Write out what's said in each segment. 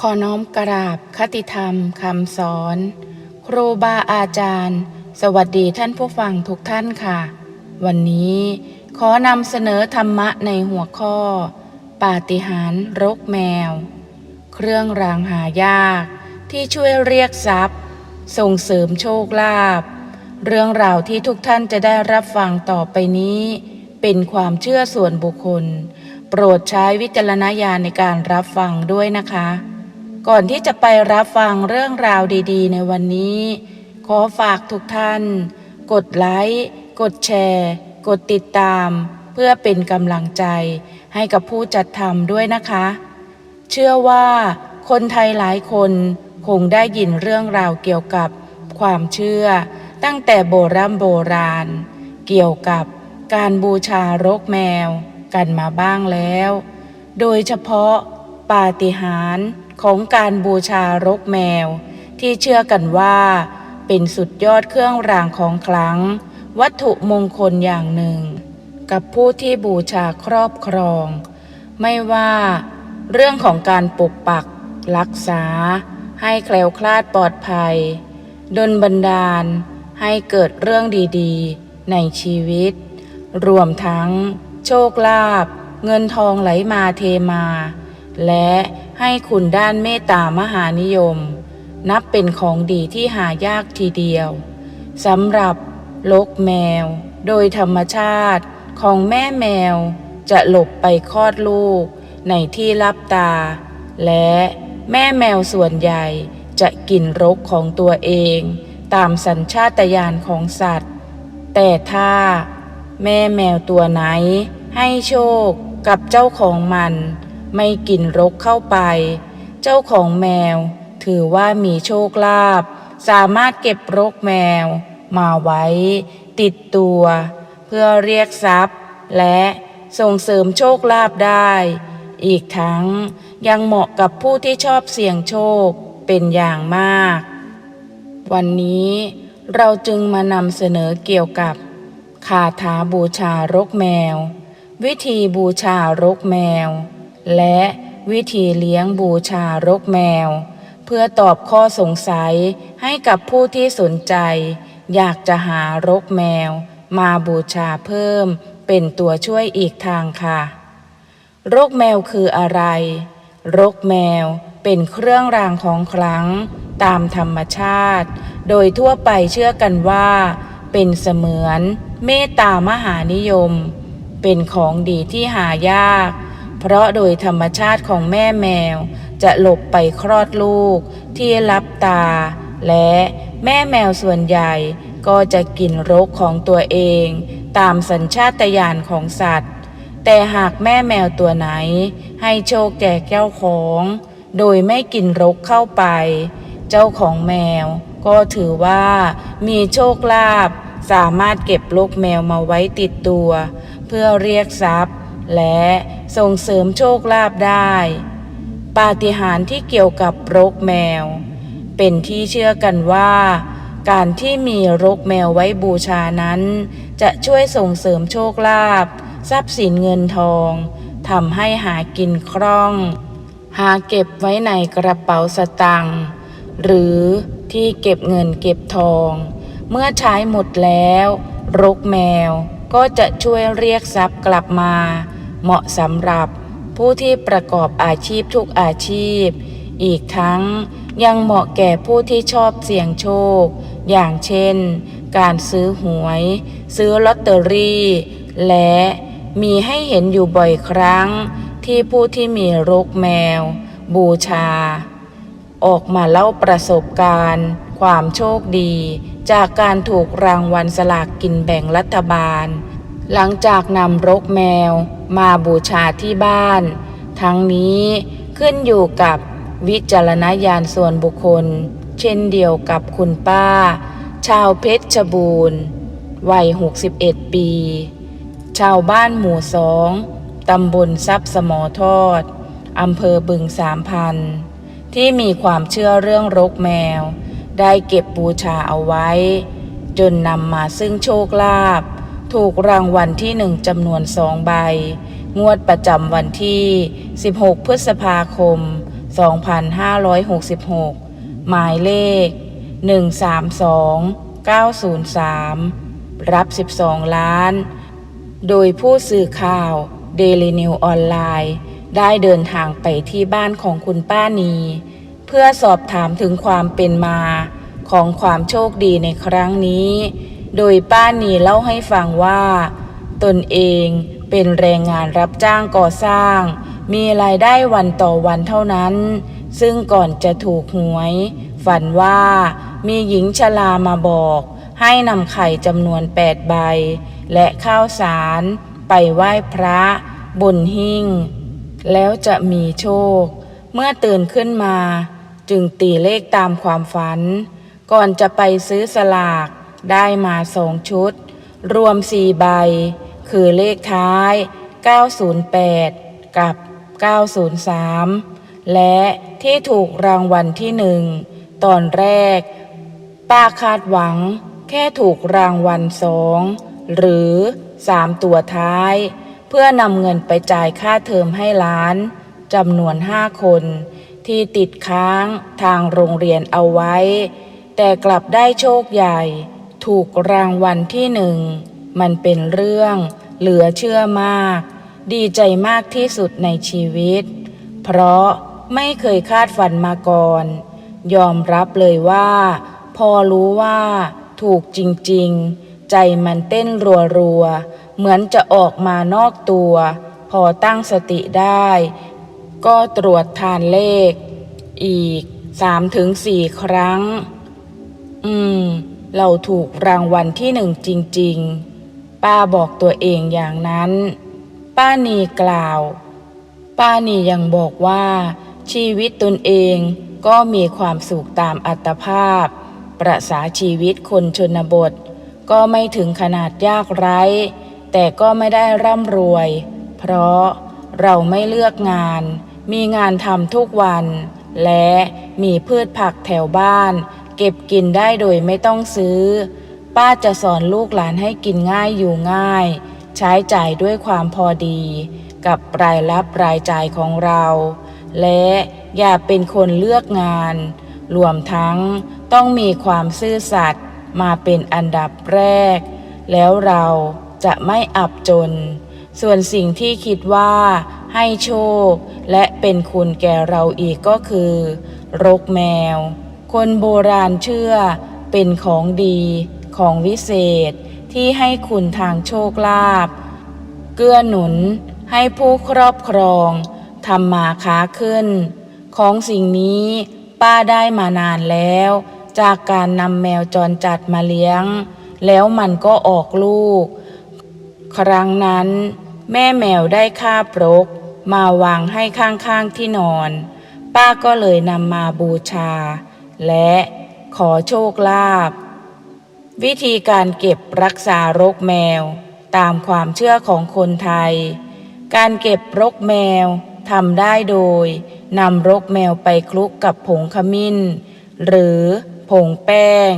ขอน้อมกราบคติธรรมคำสอน ครูบาอาจารย์ สวัสดีท่านผู้ฟังทุกท่านค่ะ วันนี้ขอนำเสนอธรรมะในหัวข้อ ปาฏิหาริย์รกแมว เครื่องรางหายากที่ช่วยเรียกทรัพย์ ส่งเสริมโชคลาภเรื่องราวที่ทุกท่านจะได้รับฟังต่อไปนี้ เป็นความเชื่อส่วนบุคคล โปรดใช้วิจารณญาณในการรับฟังด้วยนะคะ ก่อนที่จะไปรับฟังเรื่องราวดีๆ ในวันนี้ ขอฝากทุกท่าน กดไลค์กดแชร์ กดติดตาม เพื่อเป็นกำลังใจ ให้กับผู้จัดทำด้วยนะคะ เชื่อว่าคนไทยหลายคนคงได้ยินเรื่องราวเกี่ยวกับความเชื่อ ตั้งแต่โบรโบราณ เกี่ยวกับการบูชารกแมว กันมาบ้างแล้ว โดยเฉพาะปาฏิหาริย์ ของการบูชารกแมว ที่เชื่อกันว่า เป็นสุดยอดเครื่องรางของขลัง วัตถุมงคลอย่างหนึ่ง กับผู้ที่บูชาครอบครอง ไม่ว่าเรื่องของการปกปัก รักษา ให้แคล้วคลาดปลอดภัย ดลบันดาล ให้เกิดเรื่องดีๆ ในชีวิต รวมทั้ง โชคลาภเงินทองไหลมาเทมา และ ให้คุณด้านเมตตามหานิยม นับเป็นของดีที่หายากทีเดียวสำหรับลกแมว โดยธรรมชาติของแม่แมวจะหลบไปคลอดลูกในที่รับตา และแม่แมวส่วนใหญ่จะกินรกของตัวเอง ตามสัญชาตญาณของสัตว์ แต่ถ้าแม่แมวตัวไหนให้โชคกับเจ้าของมัน ไม่กินรกเข้าไป เจ้าของแมว ถือว่ามีโชคลาภสามารถเก็บรกแมว มาไว้ ติดตัว เพื่อเรียกทรัพย์ และส่งเสริมโชคลาภได้ อีกทั้งยังเหมาะกับผู้ที่ชอบเสี่ยงโชคเป็นอย่างมาก วันนี้เราจึงมานำเสนอเกี่ยวกับคาถาบูชารกแมว วิธีบูชารกแมว และวิธีเลี้ยงบูชารกแมว เพื่อตอบข้อสงสัยให้กับผู้ที่สนใจ อยากจะหารกแมว มาบูชาเพิ่มเป็นตัวช่วยอีกทางค่ะ รกแมวคืออะไร รกแมวเป็นเครื่องรางของขลังตามธรรมชาติ โดยทั่วไปเชื่อกันว่า เป็นเสมือนเมตตามหานิยม เป็นของดีที่หายาก เพราะโดยธรรมชาติของแม่แมว จะหลบไปคลอดลูก ที่รับตา และแม่แมวส่วนใหญ่ก็จะกินรกของตัวเอง ตามสัญชาตญาณของสัตว์ แต่หากแม่แมวตัวไหน ให้โชคแก่เจ้าของ โดยไม่กินรกเข้าไป เจ้าของแมว ก็ถือว่ามีโชคลาภสามารถเก็บลูกแมวมาไว้ติดตัว เพื่อเรียกทรัพย์ และส่งเสริมโชคลาภได้ ปาฏิหาริย์ที่เกี่ยวกับรกแมว เป็นที่เชื่อกันว่า การที่มีรกแมวไว้บูชานั้น จะช่วยส่งเสริมโชคลาภทรัพย์สินเงินทองทำให้หากินคล่อง หาเก็บไว้ในกระเป๋าสตังค์หรือที่เก็บเงินเก็บทอง เมื่อใช้หมดแล้ว รกแมวก็จะช่วยเรียกทรัพย์กลับมา เหมาะสำหรับผู้ที่ประกอบอาชีพทุกอาชีพ อีกทั้งยังเหมาะแก่ผู้ที่ชอบเสี่ยงโชค อย่างเช่น การซื้อหวย ซื้อลอตเตอรี่ และมีให้เห็นอยู่บ่อยครั้งที่ผู้ที่มีรกแมว บูชา ออกมาเล่าประสบการณ์ ความโชคดี จากการถูกรางวัลสลากกินแบ่งรัฐบาล หลังจากนำรกแมว มาบูชาที่บ้าน ทั้งนี้ขึ้นอยู่กับวิจารณญาณส่วนบุคคล เช่นเดียวกับคุณป้า ชาวเพชรบูรณ์วัย 61 ปี ชาวบ้านหมู่สองตำบลทรัพย์สมอทอดอำเภอบึงสามพัน ที่มีความเชื่อเรื่องรกแมว ได้เก็บบูชาเอาไว้ จนนำมาซึ่งโชคลาภ ถูกรางวัลที่หนึ่งจำนวนสองใบ งวดประจำวันที่ 16 พฤษภาคม 2566 หมายเลข 132903 รับ 12 ล้าน โดยผู้สื่อข่าว Daily New ออนไลน์ ได้เดินทางไปที่บ้านของคุณป้านี เพื่อสอบถามถึงความเป็นมาของความโชคดีในครั้งนี้ โดยป้านีเล่าให้ฟังว่า ตนเองเป็นแรงงานรับจ้างก่อสร้าง มีรายได้วันต่อวันเท่านั้น ซึ่งก่อนจะถูกหวย ฝันว่ามีหญิงชรามาบอก ให้นำไข่จำนวนแปดใบ และข้าวสาร ไปไหว้พระบนหิ้ง แล้วจะมีโชค เมื่อตื่นขึ้นมา จึงตีเลขตามความฝัน ก่อนจะไปซื้อสลาก ได้มาสองชุด รวมสี่ใบ คือเลขท้าย 908 กับ 903 และที่ถูกรางวัลที่หนึ่งตอนแรก ป้าคาดหวัง แค่ถูกรางวัลสองหรือสามตัวท้าย เพื่อนำเงินไปจ่ายค่าเทอมให้ล้านจำนวนห้าคนที่ติดค้างทางโรงเรียนเอาไว้ แต่กลับได้โชคใหญ่ ถูกรางวัลที่หนึ่ง มันเป็นเรื่องเหลือเชื่อมาก ดีใจมากที่สุดในชีวิต เพราะไม่เคยคาดฝันมาก่อน ยอมรับเลยว่า พอรู้ว่าถูกจริงๆ ใจมันเต้นรัวๆ เหมือนจะออกมานอกตัว พอตั้งสติได้ ก็ตรวจทานเลข อีกสามถึงสี่ครั้ง อืม เราถูกรางวัลที่หนึ่งจริง ๆ ป้าบอกตัวเองอย่างนั้น ป้านีกล่าว ป้านียังบอกว่า ชีวิตตนเองก็มีความสุขตามอัตภาพ ประษาชีวิตคนชนบท ก็ไม่ถึงขนาดยากไร้ แต่ก็ไม่ได้ร่ำรวย เพราะเราไม่เลือกงาน มีงานทำทุกวัน และมีพืชผักแถวบ้าน เก็บกินได้โดยไม่ต้องซื้อ ป้าจะสอนลูกหลานให้กินง่ายอยู่ง่าย ใช้จ่ายด้วยความพอดี กับรายรับรายจ่ายของเรา และอย่าเป็นคนเลือกงาน รวมทั้งต้องมีความซื่อสัตย์มาเป็นอันดับแรก แล้วเราจะไม่อับจน ส่วนสิ่งที่คิดว่าให้โชค และเป็นคุณแก่เราอีกก็คือ รกแมว คนโบราณเชื่อเป็นของดีของวิเศษที่ให้คุณทางโชคลาภเกื้อหนุนให้ผู้ครอบครองทำมาค้าขึ้น ของสิ่งนี้ป้าได้มานานแล้ว จากการนำแมวจรจัดมาเลี้ยง แล้วมันก็ออกลูก ครั้งนั้นแม่แมวได้คาบรก มาวางให้ข้างๆที่นอน ป้าก็เลยนำมาบูชา และขอโชคลาภวิธีการเก็บรักษารกแมว ตามความเชื่อของคนไทย การเก็บรกแมวทำได้โดยนำรกแมวไปคลุกกับผงขมิ้น หรือผงแป้ง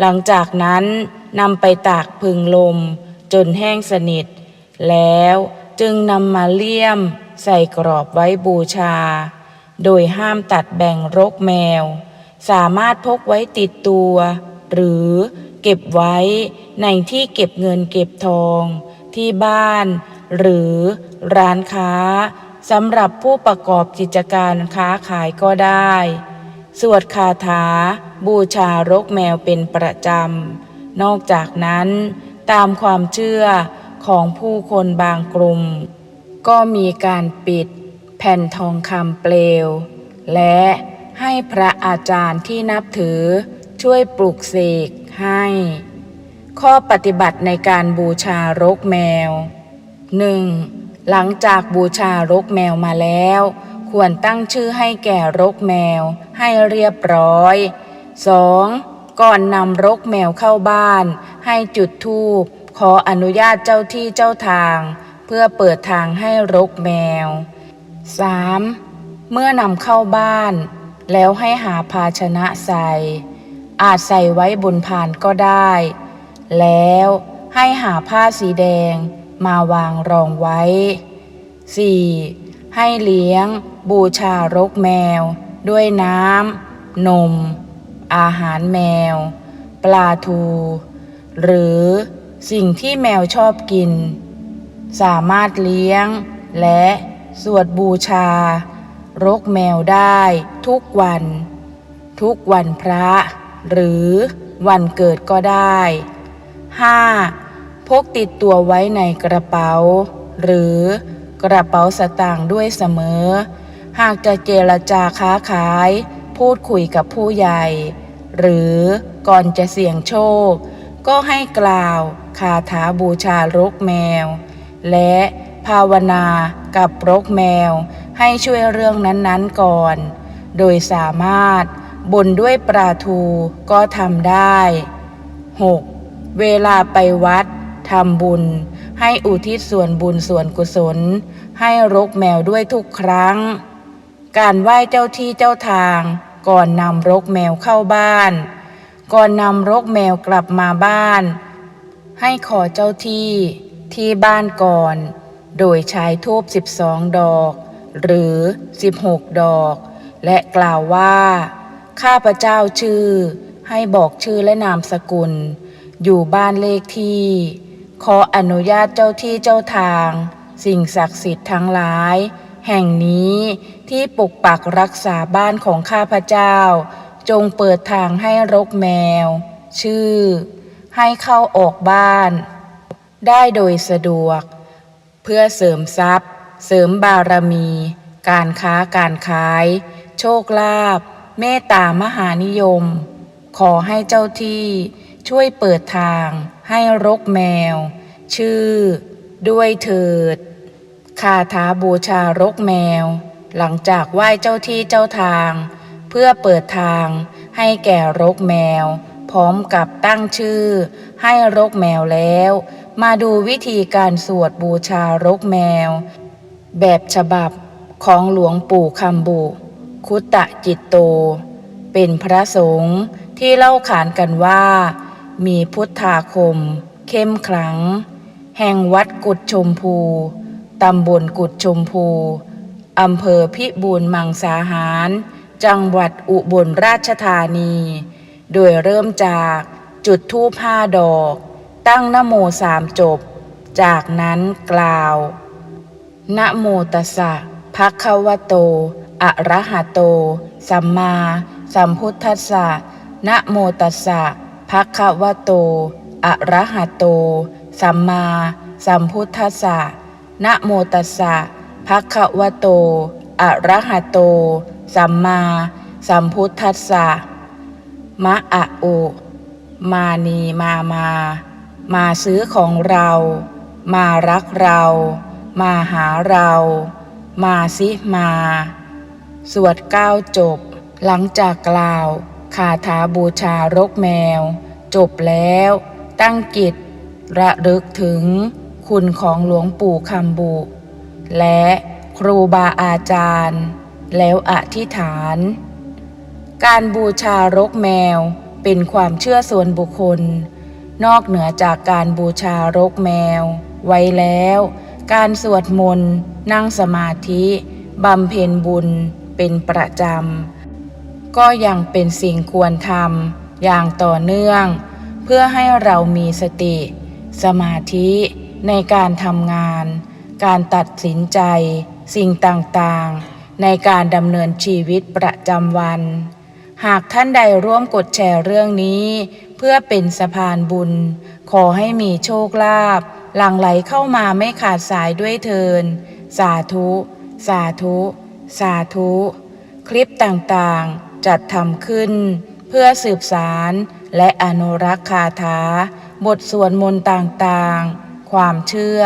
หลังจากนั้นนำไปตากพึงลม จนแห้งสนิท แล้วจึงนำมาเลี่ยมใส่กรอบไว้บูชา โดยห้ามตัดแบ่งรกแมว สามารถพกไว้ติดตัว หรือเก็บไว้ในที่เก็บเงินเก็บทอง ที่บ้าน หรือร้านค้าสำหรับผู้ประกอบกิจการค้าขายก็ได้ สวดคาถา บูชารกแมวเป็นประจำ นอกจากนั้น ตามความเชื่อของผู้คนบางกลุ่ม ก็มีการปิดแผ่นทองคำเปลว และ ให้พระอาจารย์ที่นับถือช่วยปลุกเสกให้ ข้อปฏิบัติในการบูชารกแมว 1. หลังจากบูชารกแมวมาแล้ว ควรตั้งชื่อให้แก่รกแมวให้เรียบร้อย 2. ก่อนนำรกแมวเข้าบ้าน ให้จุดธูปขออนุญาตเจ้าที่เจ้าทาง เพื่อเปิดทางให้รกแมว 3. เมื่อนำเข้าบ้าน แล้วให้หาภาชนะใส่ อาจใส่ไว้บนพานก็ได้ แล้วให้หาผ้าสีแดงมาวางรองไว้ 4. ให้เลี้ยงบูชารกแมว ด้วยน้ำ นม อาหารแมว ปลาทู หรือสิ่งที่แมวชอบกิน สามารถเลี้ยงและสวดบูชา รกแมวได้ทุกวัน ทุกวันพระ หรือวันเกิดก็ได้ 5. พกติดตัวไว้ในกระเป๋า หรือกระเป๋าสตางค์ด้วยเสมอ หากจะเจรจาค้าขาย พูดคุยกับผู้ใหญ่ หรือก่อนจะเสี่ยงโชค ก็ให้กล่าวคาถาบูชารกแมว และภาวนากับรกแมว ให้ช่วยเรื่องนั้นๆก่อน โดยสามารถบนด้วยปลาทูก็ทำได้ 6. เวลาไปวัดทำบุญ ให้อุทิศส่วนบุญส่วนกุศล ให้รกแมวด้วยทุกครั้ง การไหว้เจ้าที่เจ้าทางก่อนนำรกแมวเข้าบ้าน ก่อนนำรกแมวกลับมาบ้าน ให้ขอเจ้าที่ที่บ้านก่อน โดยใช้ทูบ12ดอก หรือ 16 ดอก และกล่าวว่า ข้าพระเจ้าชื่อ ให้บอกชื่อและนามสกุล อยู่บ้านเลขที่ ขออนุญาตเจ้าที่เจ้าทาง สิ่งศักดิ์สิทธิ์ทั้งหลาย แห่งนี้ที่ปกปักรักษาบ้านของข้าพระเจ้า จงเปิดทางให้รกแมว ชื่อ ให้เข้าออกบ้าน ได้โดยสะดวก เพื่อเสริมทรัพย์ เสริมบารมี การค้าการขาย โชคลาภเมตตามหานิยม ขอให้เจ้าที่ช่วยเปิดทางให้รกแมว ชื่อ ด้วยเถิด คาถาบูชารกแมว หลังจากไหว้เจ้าที่เจ้าทาง เพื่อเปิดทางให้แก่รกแมว พร้อมกับตั้งชื่อ ให้รกแมวแล้ว มาดูวิธีการสวดบูชารกแมว แบบฉบับของหลวงปู่คำบุ คุตะจิตโต เป็นพระสงฆ์ที่เล่าขานกันว่า มีพุทธาคม เข้มขลัง แห่งวัดกุดชมพู ตำบลกุดชมพู อำเภอพิบูลมังสาหาร จังหวัดอุบลราชธานี โดยเริ่มจากจุดธูปห้าดอก ตั้งนโมสามจบ จากนั้นกล่าว นะโมตัสสะภะคะวะโต อะระหะโต สัมมาสัมพุทธัสสะนะโมตัสสะภะคะวะโต อะระหะโต สัมมาสัมพุทธัสสะนะโมตัสสะภะคะวะโต อะระหะโต สัมมาสัมพุทธัสสะมะอะโอ มานีมามา มาซื้อของเรา มารักเรา มาหาเรา มาสิมา สวดเก้าจบ หลังจากกล่าวคาถาบูชารกแมว จบแล้ว ตั้งกิจ ระลึกถึงคุณของหลวงปู่คำบุ และครูบาอาจารย์ แล้วอธิษฐาน การบูชารกแมวเป็นความเชื่อส่วนบุคคล นอกเหนือจากการบูชารกแมว ไว้แล้ว การสวดมนต์ นั่งสมาธิบำเพ็ญบุญเป็นประจำ ก็ยังเป็นสิ่งควรทำอย่างต่อเนื่อง เพื่อให้เรามีสติ สมาธิในการทำงาน การตัดสินใจ สิ่งต่างๆ ในการดำเนินชีวิตประจำวัน หากท่านใดร่วมกดแชร์เรื่องนี้ เพื่อเป็นสะพานบุญ ขอให้มีโชคลาภ หลั่งไหลเข้ามาไม่ขาดสายด้วยเทิน สาธุ สาธุ สาธุ คลิปต่างๆ จัดทำขึ้น เพื่อสืบสารและอนุรักษ์คาถา บทสวดมนต์ต่างๆ ความเชื่อ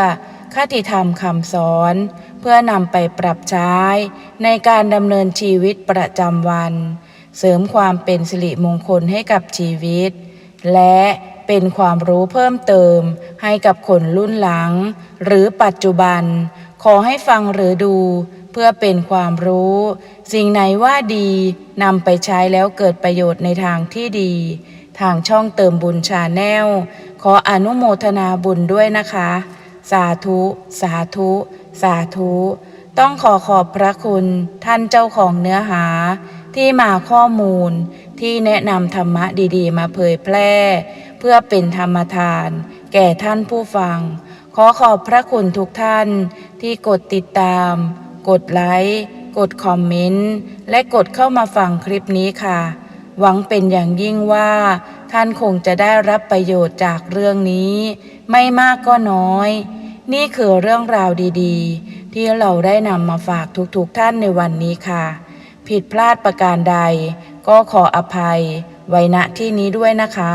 คติธรรมคำสอน เพื่อนำไปปรับใช้ ในการดำเนินชีวิตประจำวัน เสริมความเป็นสิริมงคลให้กับชีวิต และ เป็นความรู้เพิ่มเติม ให้กับคนรุ่นหลัง หรือปัจจุบัน ขอให้ฟังหรือดู เพื่อเป็นความรู้ สิ่งไหนว่าดีนำไปใช้แล้วเกิดประโยชน์ในทางที่ดี ทางช่องเติมบุญชาแนล ขออนุโมทนาบุญด้วยนะคะ สาธุ สาธุ สาธุ ต้องขอขอบพระคุณท่านเจ้าของเนื้อหา ที่มาข้อมูลที่แนะนำธรรมะดีๆ มาเผยแพร่ พื่อเป็นธรรมทาน แก่ท่านผู้ฟัง ขอขอบพระคุณทุกท่านที่กดติดตาม กดไลค์กดคอมเมนต์และกดเข้ามาฟังคลิปนี้ค่ะ หวังเป็นอย่างยิ่งว่า ท่านคงจะได้รับประโยชน์จากเรื่องนี้ ไม่มากก็น้อย นี่คือเรื่องราวดีๆ ที่เราได้นำมาฝากทุกๆท่านในวันนี้ค่ะ ผิดพลาดประการใด ก็ขออภัยไว้ณที่นี้ด้วยนะคะ